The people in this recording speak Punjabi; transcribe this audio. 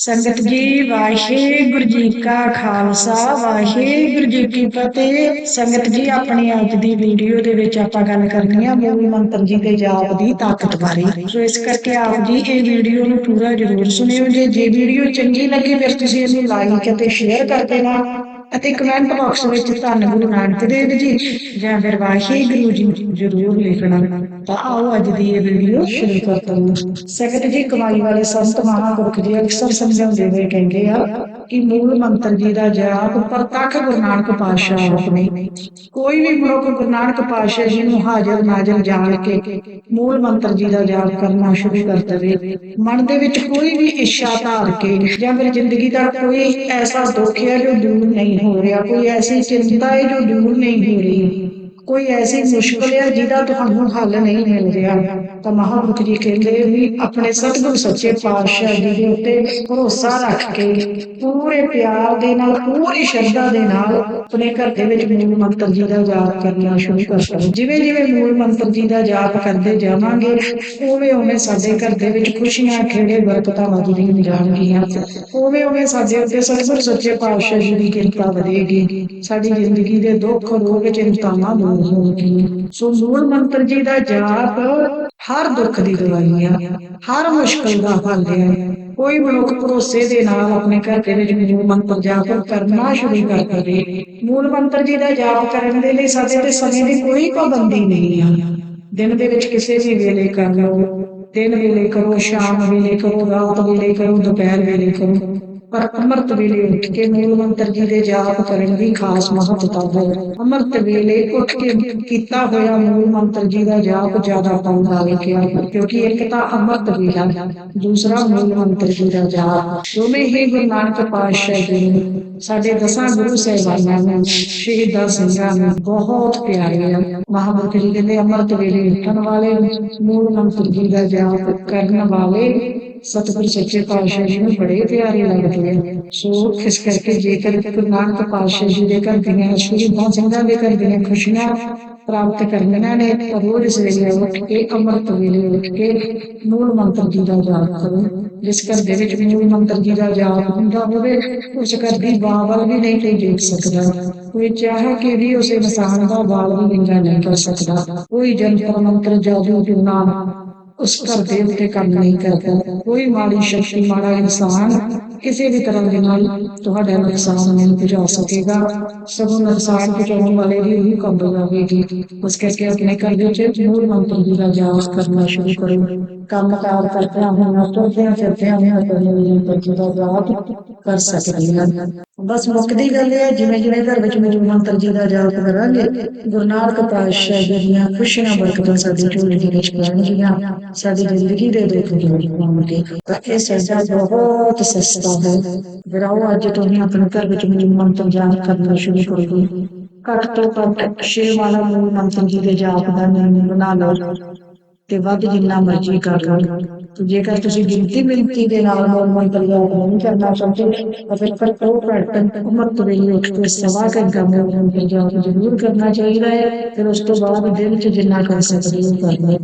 ਸੰਗਤ ਜੀ ਵਾਹਿਗੁਰੂ ਜੀ ਕਾ ਖਾਲਸਾ, ਵਾਹਿਗੁਰੂ ਜੀ ਕੀ ਫਤਿਹ। ਸੰਗਤ ਜੀ, ਆਪਣੀ ਅੱਜ ਦੀ ਵੀਡੀਓ ਦੇ ਵਿੱਚ ਆਪਾਂ ਗੱਲ ਕਰਨੀ ਆ ਮੂਲ ਮੰਤਰ ਜੀ ਦੇ ਜਾਪ ਦੀ ਤਾਕਤ ਬਾਰੇ। ਸੋ ਇਸ ਕਰਕੇ ਆਪ ਜੀ ਇਹ ਵੀਡੀਓ ਨੂੰ ਪੂਰਾ ਜ਼ਰੂਰ ਸੁਣਿਓ। ਜੇ ਜੇ ਵੀਡੀਓ ਚੰਗੀ ਲੱਗੀ, ਫਿਰ ਤੁਸੀਂ ਇਹਨੂੰ ਲਾਈਕ ਅਤੇ ਸ਼ੇਅਰ ਕਰ ਦੇਣਾ। ਅਤੇ ਕਮੈਂਟ ਬਾਕਸ ਵਿੱਚ ਧੰਨ ਗੁਰੂ ਨਾਨਕ ਦੇਵ ਜੀ ਜਾਂ ਫਿਰ ਵਾਹਿਗੁਰੂ ਜੀ ਜ਼ਰੂਰ ਲਿਖਣਾ, ਤਾਂ ਆਓ ਅੱਜ ਦੀ ਇਹ ਵੀਡੀਓ ਸ਼ੁਰੂ ਕਰਦੇ ਹਾਂ। ਸੰਗਤ ਜੀ, ਕਮਾਈ ਵਾਲੇ ਸੰਤ ਮਹਾਂਪੁਰਖ ਜੀ ਅਕਸਰ ਸਮਝਾਉਂਦੇ ਹੋਏ ਕਹਿੰਦੇ ਆ ਕਿ ਮੂਲ ਮੰਤਰ ਜੀ ਦਾ ਜਾਪ ਪ੍ਰਤੱਖ ਗੁਰੂ ਨਾਨਕ ਪਾਤਸ਼ਾਹ ਆਪਣੇ ਕੋਈ ਵੀ ਮਨੁੱਖ ਗੁਰੂ ਨਾਨਕ ਪਾਤਸ਼ਾਹ ਜੀ ਨੂੰ ਹਾਜ਼ਰ ਨਾਜ਼ਰ ਜਾਣ ਕੇ ਮੂਲ ਮੰਤਰ ਜੀ ਦਾ ਜਾਪ ਕਰਨਾ ਸ਼ੁਰੂ ਕਰ ਦੇਵੇ, ਮਨ ਦੇ ਵਿੱਚ ਕੋਈ ਵੀ ਇੱਛਾ ਧਾਰ ਕੇ ਜਾਂ ਫਿਰ ਜ਼ਿੰਦਗੀ ਦਾ ਕੋਈ ਐਸਾ ਦੁੱਖ ਹੈ ਜੋ ਦੂਰ ਨਹੀਂ ਹੋ ਰਿਹਾ ਕੋਈ ਐਸੀ ਚਿੰਤਾ ਹੈ ਜੋ ਦੂਰ ਨਹੀਂ ਹੋ ਰਹੀ? ਕੋਈ ਐਸੀ ਮੁਸ਼ਕਲ ਹੈ ਜਿਹਦਾ ਤੁਹਾਨੂੰ ਹੱਲ ਨਹੀਂ ਮਿਲ ਰਿਹਾ, ਤਾਂ ਮਹਾਂਪੁਰਖ ਜੀ ਕਹਿੰਦੇ ਵੀ ਆਪਣੇ ਸਤਿਗੁਰ ਸੱਚੇ ਪਾਤਸ਼ਾਹ ਜੀ ਦੇ ਉੱਤੇ ਭਰੋਸਾ ਰੱਖ ਕੇ ਪੂਰੇ ਪਿਆਰ ਦੇ ਨਾਲ, ਪੂਰੀ ਸ਼ਰਧਾ ਦੇ ਨਾਲ ਆਪਣੇ ਘਰ ਦੇ ਵਿੱਚ ਮੂਲ ਮੰਤਰ ਜੀ ਦਾ ਜਾਪ ਕਰਨਾ ਸ਼ੁਰੂ ਕਰ ਦਿਓ ਜਿਵੇਂ ਜਿਵੇਂ ਮੂਲ ਮੰਤਰ ਜੀ ਦਾ ਜਾਪ ਕਰਦੇ ਜਾਵਾਂਗੇ, ਉਵੇਂ ਉਵੇਂ ਸਾਡੇ ਘਰ ਦੇ ਵਿੱਚ ਖੁਸ਼ੀਆਂ, ਖੇੜੇ, ਬਰਕਤਾਂ ਵੱਧਦੀਆਂ ਜਾਣਗੀਆਂ। ਉਵੇਂ ਉਵੇਂ ਸਾਡੇ ਉੱਤੇ ਸਤਿਗੁਰ ਸੱਚੇ ਪਾਤਸ਼ਾਹ ਜੀ ਦੀ ਕਿਰਪਾ ਵਧੇਗੀ। ਸਾਡੀ ਜ਼ਿੰਦਗੀ ਦੇ ਦੁੱਖ ਰੋਗ ਚਿੰਤਾਵਾਂ ਸੋ ਮੂਲ ਮੰਤਰ ਜੀ ਦਾ ਜਾਪ ਹਰ ਦੁੱਖ ਦੀ ਦਵਾਈ ਆ, ਹਰ ਮੁਸ਼ਕਲ ਦਾ ਹੱਲ ਹੈ ਕੋਈ ਮਨੁੱਖ ਭਰੋਸੇ ਦੇ ਨਾਲ ਆਪਣੇ ਘਰ ਦੇ ਵਿੱਚ ਮੂਲ ਮੰਤਰ ਜਾਪ ਕਰਨਾ ਸ਼ੁਰੂ ਕਰ ਦੇਵੇ। ਮੂਲ ਮੰਤਰ ਜੀ ਦਾ ਜਾਪ ਕਰਨ ਦੇ ਲਈ ਸਾਡੇ ਤੇ ਸਮੇਂ ਦੀ ਕੋਈ ਪਾਬੰਦੀ ਨਹੀਂ ਆ। ਦਿਨ ਦੇ ਵਿੱਚ ਕਿਸੇ ਵੀ ਵੇਲੇ ਕਰ ਲਓ। ਦਿਨ ਵੇਲੇ ਕਰੋ, ਸ਼ਾਮ ਵੇਲੇ ਕਰੋ, ਰਾਤ ਵੇਲੇ ਕਰੋ, ਦੁਪਹਿਰ ਵੇਲੇ ਕਰੋ। ਅੰਮ੍ਰਿਤ ਵੇਲੇ ਉੱਠ ਕੇ ਮੂਲ ਜੀ ਦੇ ਜਾਪ ਕਰਨ ਦੀ ਖਾਸ ਮਹੱਤਤਾ ਹੈ। ਅੰਮ੍ਰਿਤ ਵੇਲੇ ਉੱਠ ਕੇ ਕੀਤਾ ਹੋਇਆ ਮੂਲ ਮੰਤਰ ਜੀ ਦਾ ਜਾਪ ਜ਼ਿਆਦਾ ਫਲਦਾਇਕ ਕਿਹਾ ਕਿਉਂਕਿ ਇੱਕ ਤਾਂ ਅੰਮ੍ਰਿਤ ਵੇਲਾ ਦੂਸਰਾ ਮੂਲ ਜੀ ਦਾ ਜਾਪ। ਦੋਵੇਂ ਹੀ ਗੁਰੂ ਨਾਨਕ ਪਾਤਸ਼ਾਹ ਜੀ ਨੇ ਸਾਡੇ ਦਸਾਂ ਗੁਰੂ ਸਾਹਿਬਾਨਾਂ ਨੂੰ ਸ਼ਹੀਦਾਂ ਸਿੰਘਾਂ ਨੂੰ ਬਹੁਤ ਪਿਆਰੇ ਆ। ਮਹਾਂਪੁਰਖ ਜੀ ਕਹਿੰਦੇ ਅੰਮ੍ਰਿਤ ਵੇਲੇ ਉੱਠਣ ਵਾਲੇ ਮੂਲ ਮੰਤਰ ਜੀ ਦਾ ਜਾਪ ਕਰਨ ਵਾਲੇ ਸਤਿਗੁਰ ਸੱਚੇ ਪਾਤਸ਼ਾਹ ਜੀ ਨੂੰ ਬੜੇ ਪਿਆਰੇ ਲੱਗਦੇ ਆ। ਸੋ ਇਸ ਕਰਕੇ ਜੇਕਰ ਗੁਰੂ ਨਾਨਕ ਪਾਤਸ਼ਾਹ ਜੀ ਦੇ ਘਰ ਦੀਆਂ ਸ਼ਹੀਦਾਂ ਸਿੰਘਾਂ ਦੇ ਘਰ ਦੀਆਂ ਖੁਸ਼ੀਆਂ ਪ੍ਰਾਪਤ ਕਰਨੀਆਂ ਨੇ, ਤਾਂ ਰੋਜ਼ ਸਵੇਰੇ ਉੱਠ ਕੇ ਅੰਮ੍ਰਿਤ ਵੇਲੇ ਉੱਠ ਕੇ ਮੂਲ ਮੰਤਰ ਜੀ ਦਾ ਜਾਪ ਕਰੋ। ਜਿਸ ਘਰ ਦੇ ਵਿੱਚ ਮੂਲ ਮੰਤਰ ਜੀ ਦਾ ਜਾਪ ਹੁੰਦਾ ਹੋਵੇ, ਉਸ ਘਰ ਦੀ ਬਾਵਲ ਵੀ ਨਹੀਂ ਕੋਈ ਦੇਖ ਸਕਦਾ। ਕੋਈ ਚਾਹ ਕੇ ਵੀ ਉਸ ਇਨਸਾਨ ਦਾ ਬਾਲ ਵੀ ਵਿੰਗਾ ਨਹੀਂ ਕਰ ਸਕਦਾ। ਕੋਈ ਜੰਤਰ ਮੰਤਰ ਜਾਦੂ ਟੂਣਾ ਉਸ ਘਰ ਦੇ ਉੱਤੇ ਕੰਮ ਨਹੀਂ ਕਰਦਾ। ਕੋਈ ਮਾੜੀ ਸ਼ਕਤੀ ਮਾੜਾ ਇਨਸਾਨ ਕਿਸੇ ਵੀ ਤਰ੍ਹਾਂ ਦੇ ਨਾਲ ਤੁਹਾਡਾ ਨੁਕਸਾਨ ਨਹੀਂ ਪਹੁੰਚਾ ਸਕੇਗਾ। ਸਗੋਂ ਨੁਕਸਾਨ ਪਹੁੰਚਾਉਣ ਵਾਲੇ ਦੀ ਹੀ ਕੰਮ ਜਾਵੇਗੀ ਉਸ ਕਰਕੇ ਆਪਣੇ ਘਰ ਦੇ ਵਿੱਚ ਮੂਲ ਮੰਤਰ ਦਾ ਜਾਪ ਕਰਨਾ ਸ਼ੁਰੂ ਕਰੋ। ਕੰਮ ਕਾਰ ਕਰਦੇ ਹੋਏ ਤੁਰਦੇ ਫਿਰਦੇ ਹੋਏ ਆਪਣੇ ਮੰਤਰ ਜੀ ਦਾ ਜਾਪ ਕਰ ਸਕਦੇ ਹਨ। ਬਸ ਮੁੱਕਦੀ ਗੱਲ ਇਹ ਹੈ, ਜਿਵੇਂ ਜਿਵੇਂ ਘਰ ਵਿੱਚ ਮੂਲ ਮੰਤਰ ਜੀ ਦਾ ਜਾਪ ਕਰਾਂਗੇ, ਗੁਰੂ ਨਾਨਕ ਪਾਤਸ਼ਾਹ ਜੀ ਦੀਆਂ ਖੁਸ਼ੀਆਂ ਬਰਕਤਾਂ ਸਾਡੀ ਝੋਲੀ ਦੇ ਵਿੱਚ ਪੈਣਗੀਆਂ, ਸਾਡੀ ਜ਼ਿੰਦਗੀ ਦੇ ਦੁੱਖ ਦੂਰ ਹੋਣਗੇ, ਤਾਂ ਇਹ ਸਜ਼ਾ ਬਹੁਤ ਸਸਤਾ ਹੈ। ਵੀਰੋ ਅੱਜ ਤੋਂ ਹੀ ਆਪਣੇ ਘਰ ਵਿੱਚ ਮੂਲ ਮੰਤਰ ਜਾਪ ਕਰਨਾ ਸ਼ੁਰੂ ਕਰੋ ਘੱਟ ਤੋਂ ਘੱਟ ਛੇ ਵਾਲਾ ਮੂਲ ਮੰਤਰ ਜੀ ਦੇ ਜਾਪ ਦਾ ਨਿਯਮ ਬਣਾ ਲਓ ਤੇ ਵੱਧ ਜਿੰਨਾ ਮਰਜ਼ੀ ਕਰ ਲਓ। ਜੇਕਰ ਤੁਸੀਂ ਗਿਣਤੀ ਮਿੰਤੀ ਦੇ ਨਾਲ ਮੂਲ ਮੰਤਰ ਨਹੀਂ ਕਰਨਾ ਚਾਹੁੰਦੇ, ਤਾਂ ਫਿਰ ਘੱਟੋ ਘੱਟ ਉਮਰ ਵੇਲੇ ਉੱਠ ਕੇ ਸਵਾ ਘੰਟਾ ਮੂਲ ਮੰਤਰ ਜਾਪ ਜ਼ਰੂਰ ਕਰਨਾ ਚਾਹੀਦਾ ਹੈ, ਫਿਰ ਉਸ ਤੋਂ ਬਾਅਦ ਦਿਨ ਚ ਜਿੰਨਾ ਕਰ ਸਕਦੇ ਹੋ ਕਰਨਾ